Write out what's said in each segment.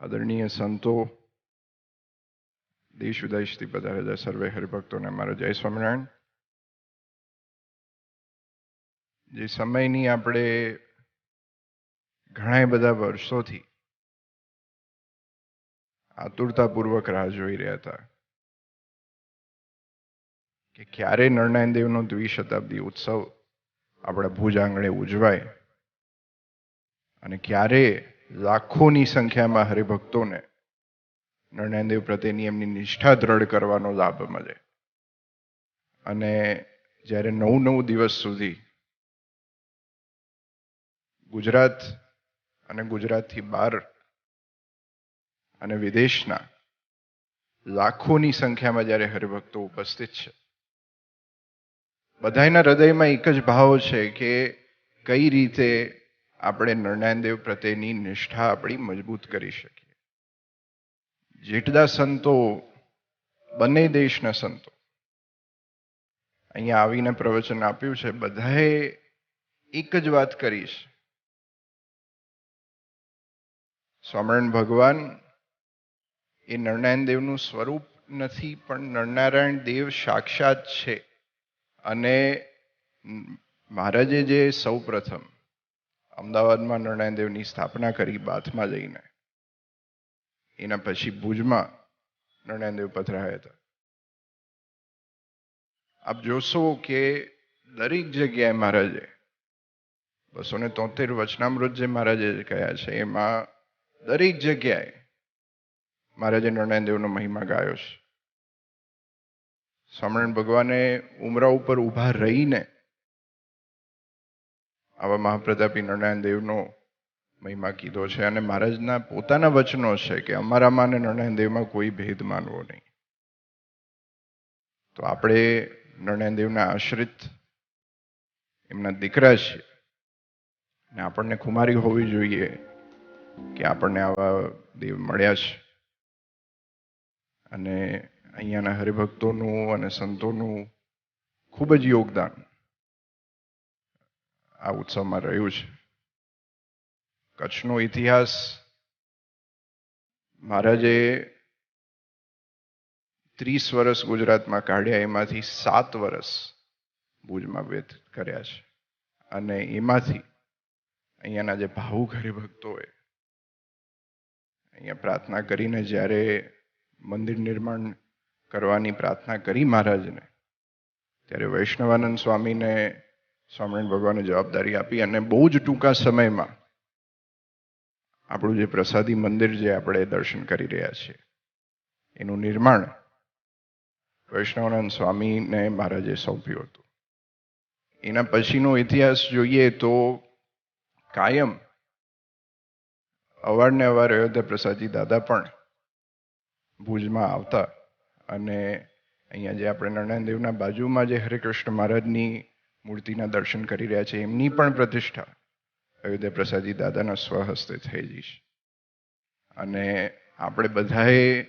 આદરણીય સંતો, દેશ વિદેશથી પધારેલા સર્વે હરિભક્તોને મારો જય સ્વામિનારાયણ. જે સમયની આપણે ઘણા બધા વર્ષોથી આતુરતાપૂર્વક રાહ જોઈ રહ્યા હતા કે ક્યારે નરણાયણ દેવનો દ્વિશતાબ્દી ઉત્સવ આપણા ભુજ આંગણે ઉજવાય અને ક્યારે લાખોની સંખ્યામાં હરિભક્તોને દેવ પ્રત્યેની એમની નિષ્ઠા દ્રઢ કરવાનો લાભ મળે. અને જ્યારે નવ નવ દિવસ સુધી ગુજરાત અને ગુજરાતથી બહાર અને વિદેશના લાખોની સંખ્યામાં જ્યારે હરિભક્તો ઉપસ્થિત છે બધાના હૃદયમાં એક જ ભાવ છે કે કઈ રીતે આપણે નરનારાયણ દેવ પ્રત્યેની નિષ્ઠા આપણી મજબૂત કરી શકીએ. જેટલા સંતો બંને દેશના સંતો. અહીંયા આવીને પ્રવચન આપ્યું છે, બધાએ એક જ વાત કરી છે સ્વામિનારાયણ ભગવાન, એ નરનારાયણ દેવનું સ્વરૂપ નથી, પણ નરનારાયણ દેવ સાક્ષાત છે. અને મહારાજે જે સૌ પ્રથમ અમદાવાદમાં નરનારાયણ દેવની સ્થાપના કરી બાથમાં જઈને. એના પછી ભુજમાં નરનારાયણ દેવ પધરાયા હતા. આપ જોશો કે દરેક જગ્યાએ મહારાજે બસો ને તોતેર વચનામૃત જે મહારાજે કહ્યા છે, એમાં દરેક જગ્યાએ મહારાજે નરનારાયણ દેવનો મહિમા ગાયો છે. સ્વામિનારાયણ ભગવાને ઉમરા ઉપર ઊભા રહીને આવા મહાપ્રતાપી નરનારાયણ દેવનો મહિમા કીધો છે અને મહારાજના પોતાના વચનો છે કે અમારામાં અને નરનારાયણ દેવમાં કોઈ ભેદ માનવો નહીં. તો આપણે નરનારાયણ દેવના આશ્રિત એમના દીકરા છીએ ને આપણને ખુમારી હોવી જોઈએ કે આપણને આવા દેવ મળ્યા છે. અને અહીંયાના હરિભક્તોનું અને સંતોનું ખૂબ જ યોગદાન આ ઉત્સવમાં રહ્યું છે કચ્છનો ઇતિહાસ મહારાજે ત્રીસ વર્ષ ગુજરાતમાં કાઢ્યા એમાંથી સાત વર્ષ ભુજમાં વ્યત કર્યા છે અને એમાંથી અહીંયાના જે ભાવુક હરિભક્તોએ અહીંયા પ્રાર્થના કરીને જ્યારે મંદિર નિર્માણ કરવાની પ્રાર્થના કરી મહારાજને ત્યારે વૈષ્ણવાનંદ સ્વામીને સ્વામિનારાયણ ભગવાને જવાબદારી આપી અને બહુ જ ટૂંકા સમયમાં આપણું જે પ્રસાદી મંદિર જે આપણે દર્શન કરી રહ્યા છીએ. એનું નિર્માણ વૈષ્ણવાનંદ સ્વામીને મહારાજે સોંપ્યું હતું. એના પછીનો ઇતિહાસ જોઈએ તો કાયમ અવારને અવાર અયોધ્યા પ્રસાદજી દાદા પણ ભુજમાં આવતા અને અહીંયા જે આપણે નારાયણ દેવના બાજુમાં જે હરિકૃષ્ણ મહારાજની મૂર્તિના દર્શન કરી રહ્યા છે, એમની પણ પ્રતિષ્ઠા. અયોધ્યા પ્રસાદજી દાદાના સ્વહસ્તે થયેલી છે અને આપણે બધાએ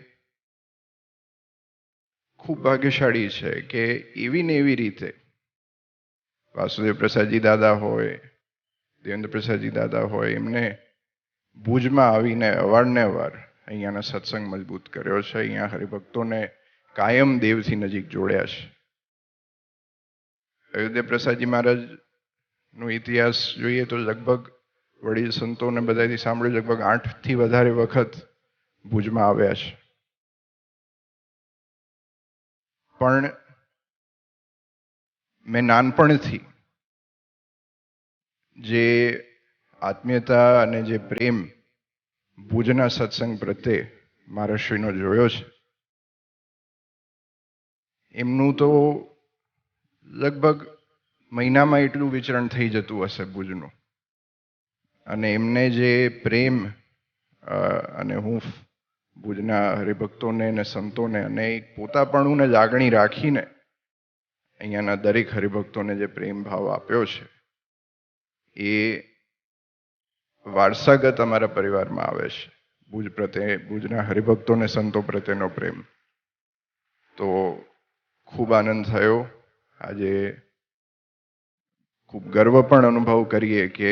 ખૂબ ભાગ્યશાળી છે કે એવી ને એવી રીતે વાસુદેવ પ્રસાદજી દાદા હોય, દેવેન્દ્ર પ્રસાદજી દાદા હોય, એમને ભુજમાં આવીને અવારને અવાર અહીંયાના સત્સંગ મજબૂત કર્યો છે. અહીંયા હરિભક્તોને કાયમ દેવથી નજીક જોડ્યા છે. અયોધ્યા પ્રસાદજી મહારાજનો ઇતિહાસ જોઈએ તો લગભગ વડીલ સંતોને બધાથી સાંભળ્યું, લગભગ આઠથી વધારે વખત ભુજમાં આવ્યા છે. પણ મેં નાનપણથી જે આત્મીયતા અને જે પ્રેમ ભુજના સત્સંગ પ્રત્યે મહારાષ્ટ્રીનો જોયો છે, એમનું તો લગભગ મહિનામાં એટલું વિચરણ થઈ જતું હશે ભુજનું. અને એમને જે પ્રેમ અને હું ભુજના હરિભક્તોને અને સંતોને અને એક પોતાપણું ને લાગણી રાખીને અહીંયાના દરેક હરિભક્તોને જે પ્રેમ ભાવ આપ્યો છે, એ વારસાગત અમારા પરિવારમાં આવે છે. ભુજ પ્રત્યે, ભુજના હરિભક્તો અને સંતો પ્રત્યેનો પ્રેમ. તો ખૂબ આનંદ થયો. આજે ખૂબ ગર્વ પણ અનુભવ કરીએ કે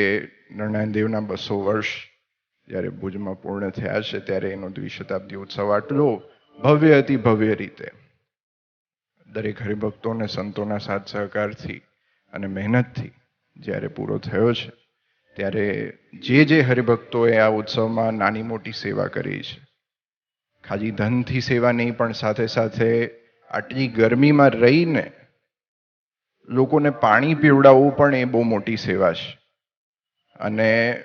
નરણાયણદેવના દેવના બસો વર્ષ જ્યારે ભુજમાં પૂર્ણ થયા છે, ત્યારે એનો દ્વિશતાબ્દી ઉત્સવ આટલો ભવ્ય અતિ ભવ્ય રીતે. દરેક હરિભક્તો અને સંતોના સાથ સહકારથી અને મહેનતથી જ્યારે પૂરો થયો છે, ત્યારે જે જે હરિભક્તોએ આ ઉત્સવમાં નાની મોટી સેવા કરી છે ખાલી ધનથી સેવા નહીં, પણ સાથે સાથે આટલી ગરમીમાં રહીને લોકોને પાણી પીવડાવવું પણ એ બહુ મોટી સેવા છે. અને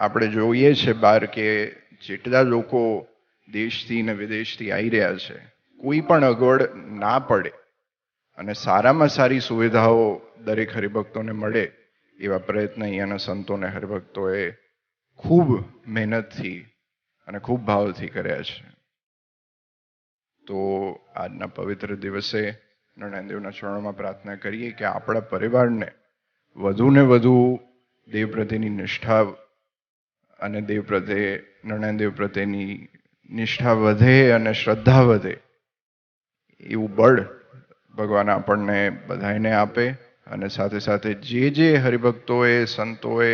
આપણે જોઈએ છે બહાર કે જેટલા લોકો દેશથી ને વિદેશથી આવી રહ્યા છે, કોઈ પણ અગવડ ના પડે અને સારામાં સારી સુવિધાઓ દરેક હરિભક્તોને મળે એવા પ્રયત્ન અહીંયાના સંતોને હરિભક્તોએ ખૂબ મહેનતથી અને ખૂબ ભાવથી કર્યા છે. તો આજના પવિત્ર દિવસે નરનાદેવના ચરણોમાં પ્રાર્થના કરીએ કે આપણા પરિવારને વધુ ને વધુ દેવ પ્રત્યેની નિષ્ઠા અને દેવ પ્રત્યે નરનાદેવ પ્રત્યેની નિષ્ઠા વધે અને શ્રદ્ધા વધે, એવું બળ ભગવાન આપણને બધાને આપે અને સાથે સાથે જે જે હરિભક્તોએ, સંતોએ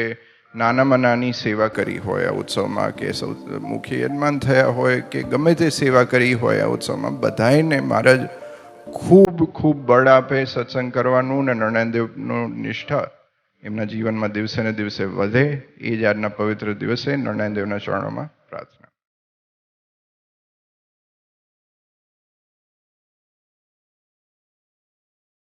નાનામાં નાની સેવા કરી હોય, આ ઉત્સવમાં કે સૌ મુખ્ય યજમાન થયા હોય કે ગમે તે સેવા કરી હોય, આ ઉત્સવમાં બધાને મહારાજ ખૂબ ખૂબ બળ આપે સત્સંગ કરવાનું ને નરનાદેવનું નિષ્ઠા એમના જીવનમાં દિવસે ને દિવસે વધે, એ જ આજના પવિત્ર દિવસે નરનાદેવના ચરણોમાં પ્રાર્થના.